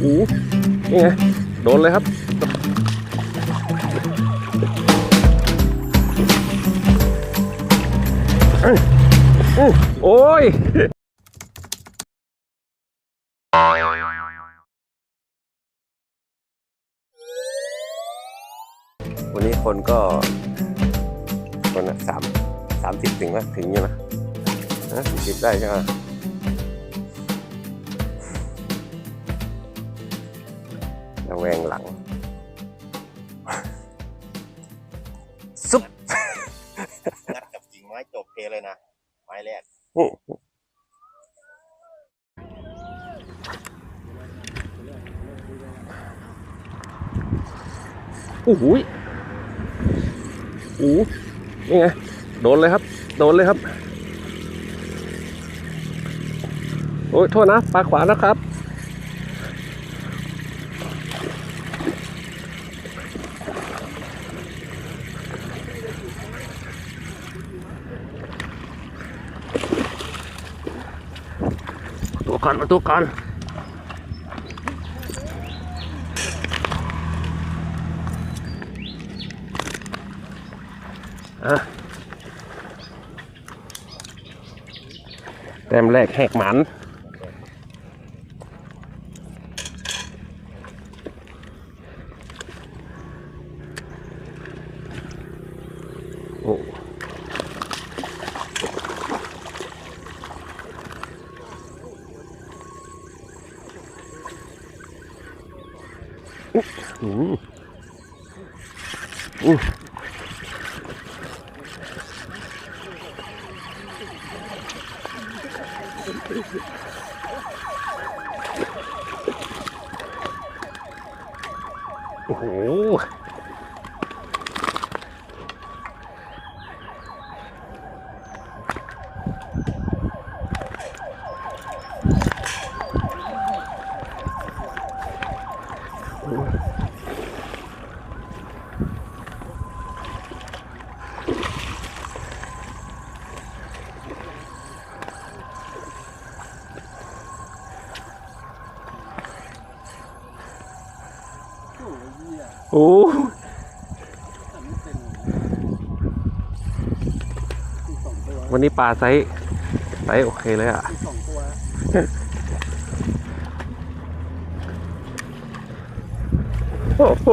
โอ้นี่ไงโดนเลยครับโอ้ยวันนี้คนก็คนละสามสามสิบถึงไหมถึงอยู่นะนะสิบได้ใช่ไหม ระแวงหลังซุปงัดกับกิ่งไม้จบเพเลยนะ ไม้แรกโอ้โหยโอ้โหนี่ไง โดนเลยครับ โดนเลยครับ โอ้ย โทษนะ ปลาขวานะครับ ตัวกันมาตัวกันอะแต้มแรกแหกหมัน อืมอืมโอ้โห โอ้วันนี้ปลาไซส์ไซส์โอเคเลยอะโอ้โห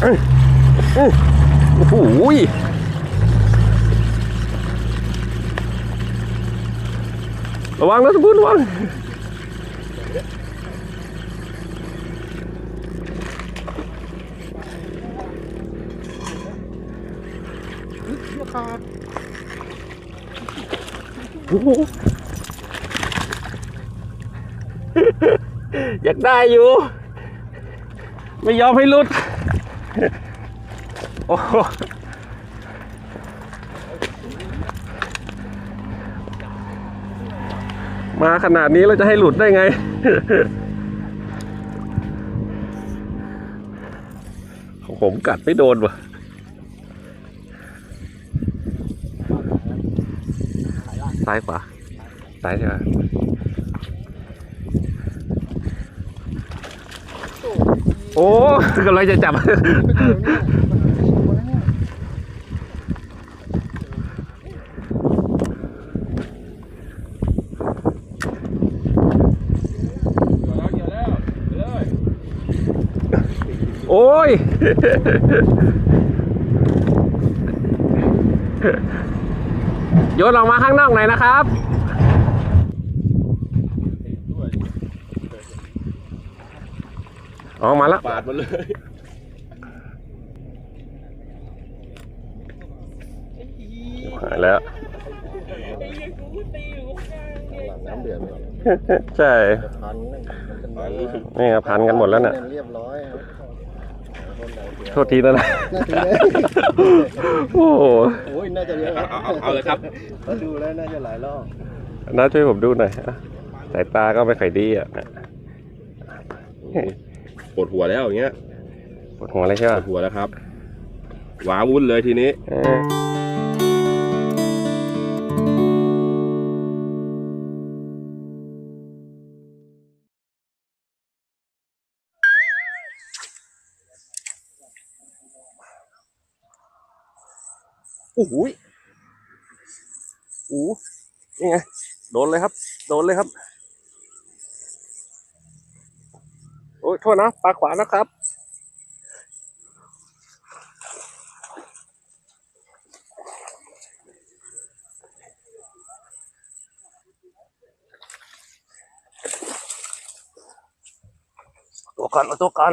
เอ้ยเอ้ยโอ้โห ระวังนะสมบูรณ์ระวังอกขาดโหอยากได้อยู่ ไม่ยอมให้ลุด โอ้โห มาขนาดนี้เราจะให้หลุดได้ไง ของผมกัดไม่โดนวะซ้ายขวาซ้ายใช่ไหมโอ้กำลังจะจับ อ้ย โยนออกมาข้างนอกหน่อยนะครับ ออกมาแล้ว ปาดมาเลย หายแล้วหลังน้ำเดือดใช่พันพันนี่ครับพันกันหมดแล้วเนี่ยเรียบร้อยครับ โทษทีนะนะโอ้โหโอ้ยน่าจะเยอะเอาเอาเอาเลยครับถ้าดูแล้วน่าจะหลายรอบน้าช่วยผมดูหน่อยอะสายตาก็ไม่ค่อยดีอะปวดหัวแล้วอย่างเงี้ยปวดหัวเลยใช่ปป่ะวดหัวแล้วครับว้าวุ่นเลยทีนี้ เออ โอ้โหโอ้นี่ไงโดนเลยครับ โดนเลยครับ โอ้ยโทษนะปลาขวานะครับ ตัวกันเอาตัวกัน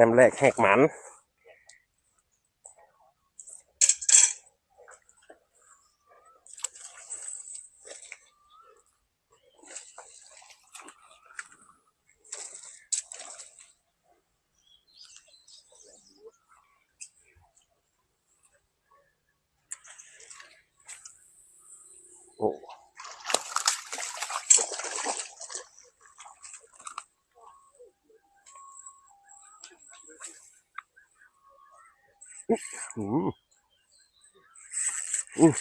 แต้มแรกแหกหมัน อืมอืม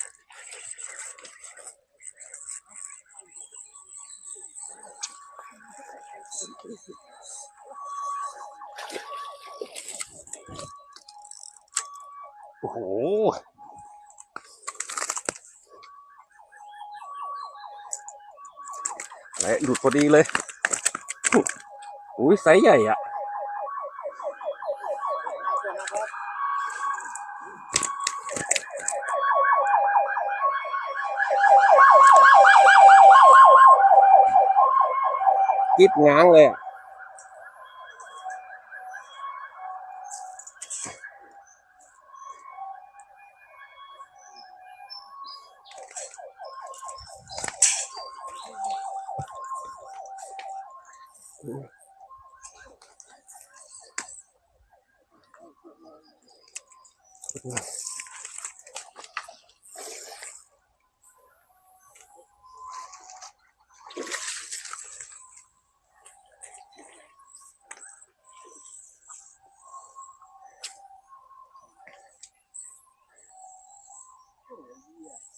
โอ้โหและหลุดพอดีเลยอุ้ยไซส์ใหญ่อะ กิบง้างเลยอ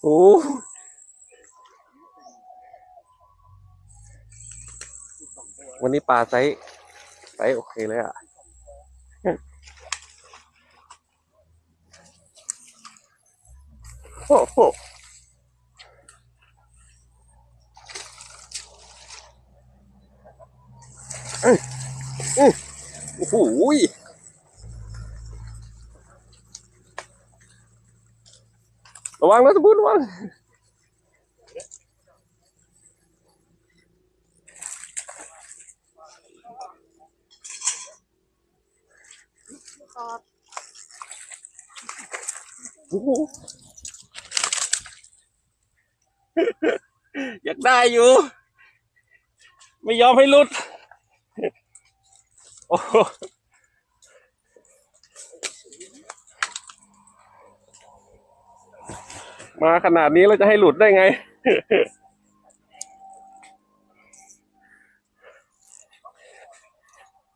โอ้วันนี้ปลาไซส์ไซส์โอเคเลยอะ โอ้โหอ้ยเอ้ยโอ้โห ระวังนะทุกคนระวังอยากได้อยู่ ไม่ยอมให้ลุด โอ้โห มาขนาดนี้เราจะให้หลุดได้ไง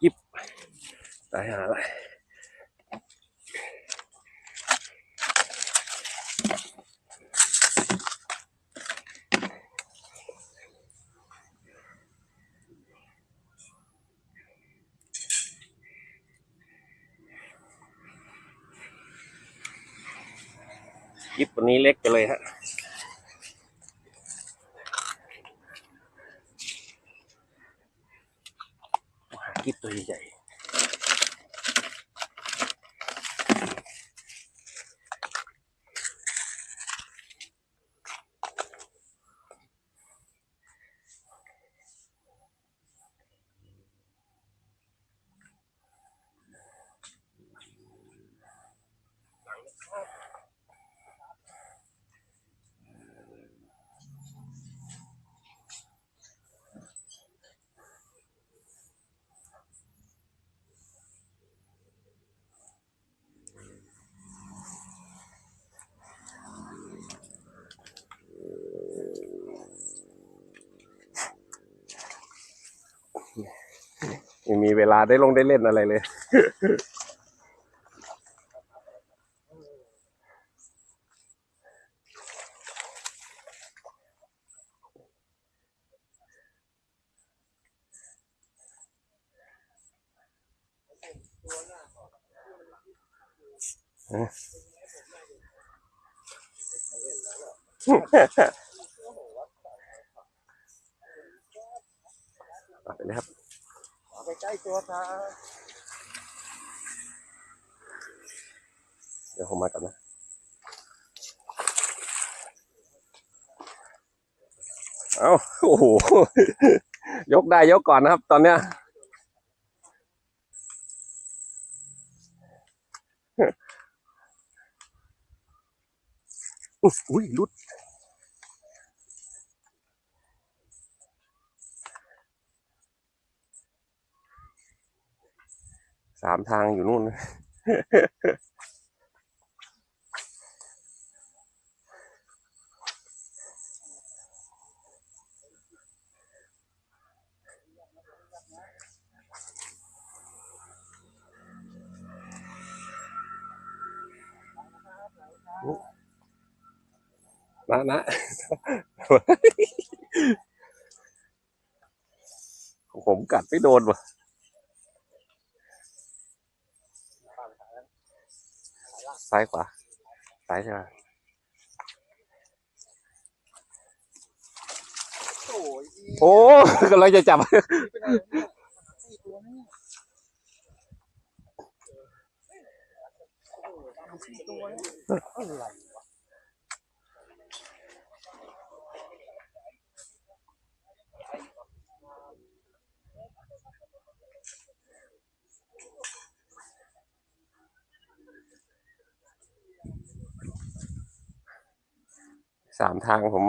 กิบตายหาอะไร กิบตัวนี้เล็กไปเลยฮะหากิบตัวใหญ่ ไม่มีเวลาได้ลงได้เล่นอะไรเลยเอาไปเลยครับ ใกล้ตัวครับเดี๋ยวผมมาก่อนนะเอาโอ้โห ยกได้ยกก่อนนะครับ ตอนเนี้ยอุ้ยรุด สามทางอยู่นู่นนะนะนะผมกัดไม่โดนว่ะ ซ้ายขวา ซ้ายใช่ไหมโอ้ยโอ้กำลังจะจับ เป็นอะไรเนี่ยสี่ตัวนี่สี่ตัวนี่อะไร สามทางผม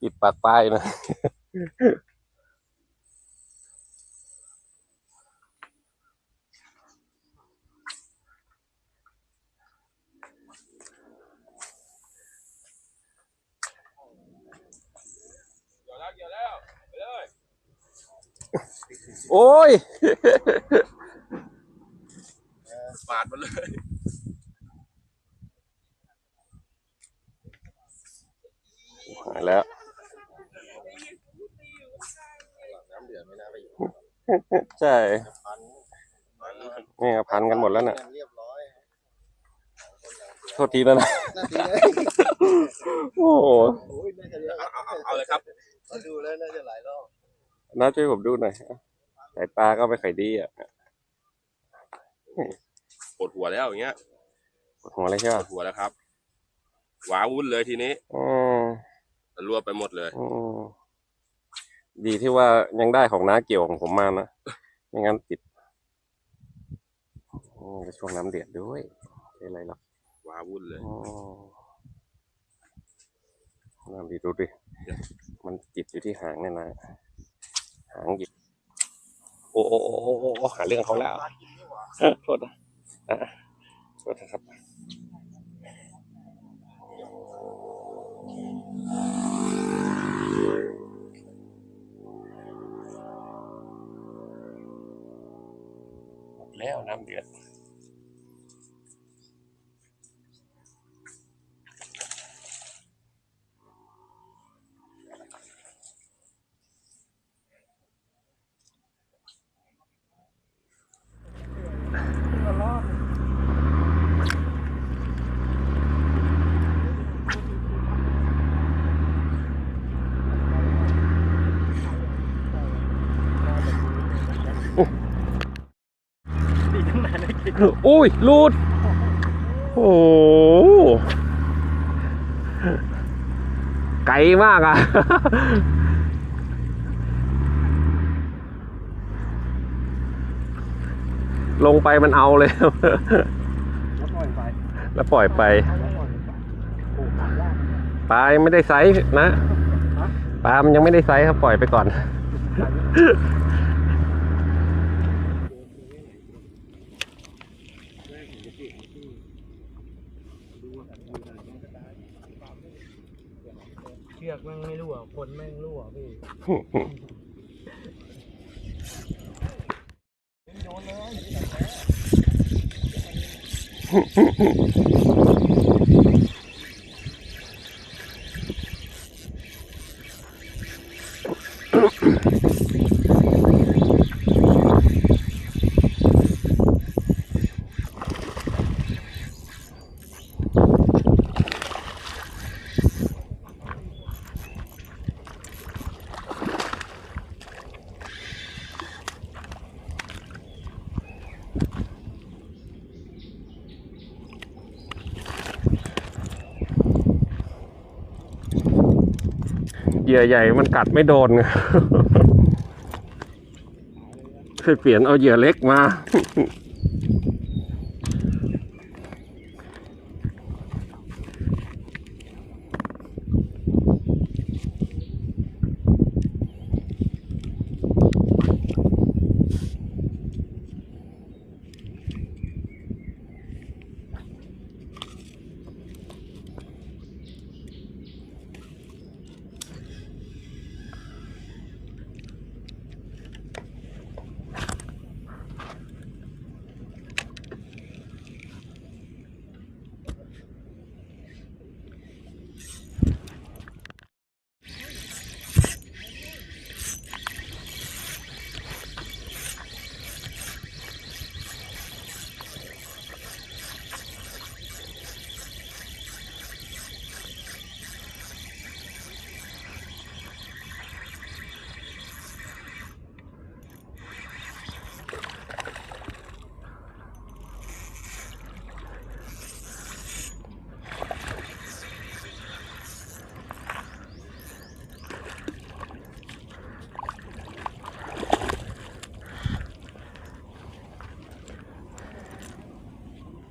ปิดปากป้ายนะโอ้ยปาดมันเลย หายแล้วน้ำเดือดไม่น่าไปอยู่ใช่พันมันนี่ก็พันกันหมดแล้วน่ะเรียบร้อยโทษทีนะนะน่าดีเลยโอ้โหโอ้ยน่าจะเยอะเอาเอาเอาเอาเลยครับเราดูแล้วน่าจะหลายรอบน้าช่วยผมดูหน่อยสายตาก็ไม่ค่อยดีอะปวดหัวแล้วอย่างเงี้ยปวดหัวเลยใช่ปป่ะวดหัวแล้วครับหวาวุ่นเลยทีนี้อืม รวบไปหมดเลย อืมดีที่ว่ายังได้ของน้าเกี่ยวของผมมานะ ไม่งั้นติดอืมช่วงน้ำเดือดด้วยไม่เป็นไรหรอกหวาวุ่นเลยอ๋อน้ำดีดูดิ มันติดอยู่ที่หางเนี่ยนะ หางหยิบโอ้โอ้โอ้โอ้โอ้โอ้หาเรื่องเขาแล้วเออโทษนะอะโทษนะครับ แล้วน้ำเดือด อุ้ยรูด โอ้โหไกลมากอะ ลงไปมันเอาเลย แล้วปล่อยไปแล้วปล่อยไปไปโอ้ขาดยากปลายังไม่ได้ไซส์นะ ปลามันยังไม่ได้ไซส์ครับ ปล่อยไปก่อน แม่งรั่วพี่โดนเล เหยื่อใหญ่มันกัดไม่โดนไงเคยเปลี่ยนเอาเหยื่อเล็กมา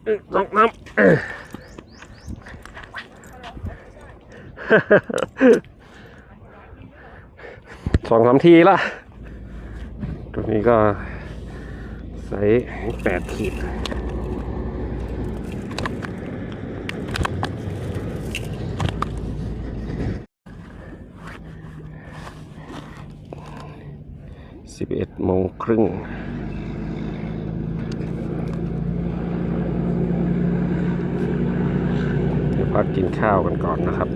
สองน้ำสองสามทีละ ตัวนี้ก็ใส่แปดขีดสิบเอ็ดโมงครึ่ง เดี๋ยวพั กกินข้าวกันก่อนนะครับ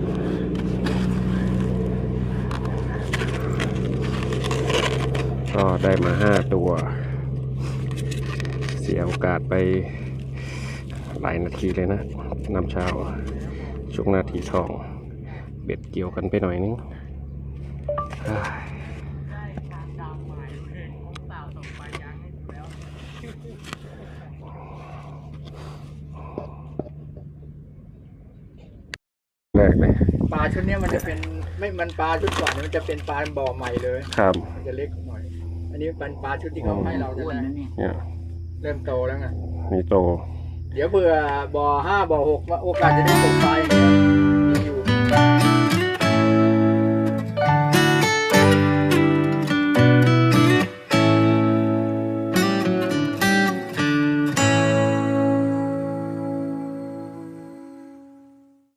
ก็ได้มาห้าตัว เสียโอกาสไปหลายนาทีเลยนะนำเช้าช่วงนาทีทอง เบ็ดเกี่ยวกันไปหน่อยนึง อ้ายแรกเลยปลาชุดเนี้ยมันจะเป็นไม่มันปลาชุดก่อนเนี่ยมันจะเป็นปลาบ่อใหม่เลย ครับมันจะเล็กหน่อย อันนี้เป็นปลาชุดที่เขาให้เราจะได้เนี่ยเริ่มโตแล้วไงนี่โต เดี๋ยวเบื่อบ่อห้าบ่อหกว่าโอกาสจะได้ตกปลาอย่างเงี้ย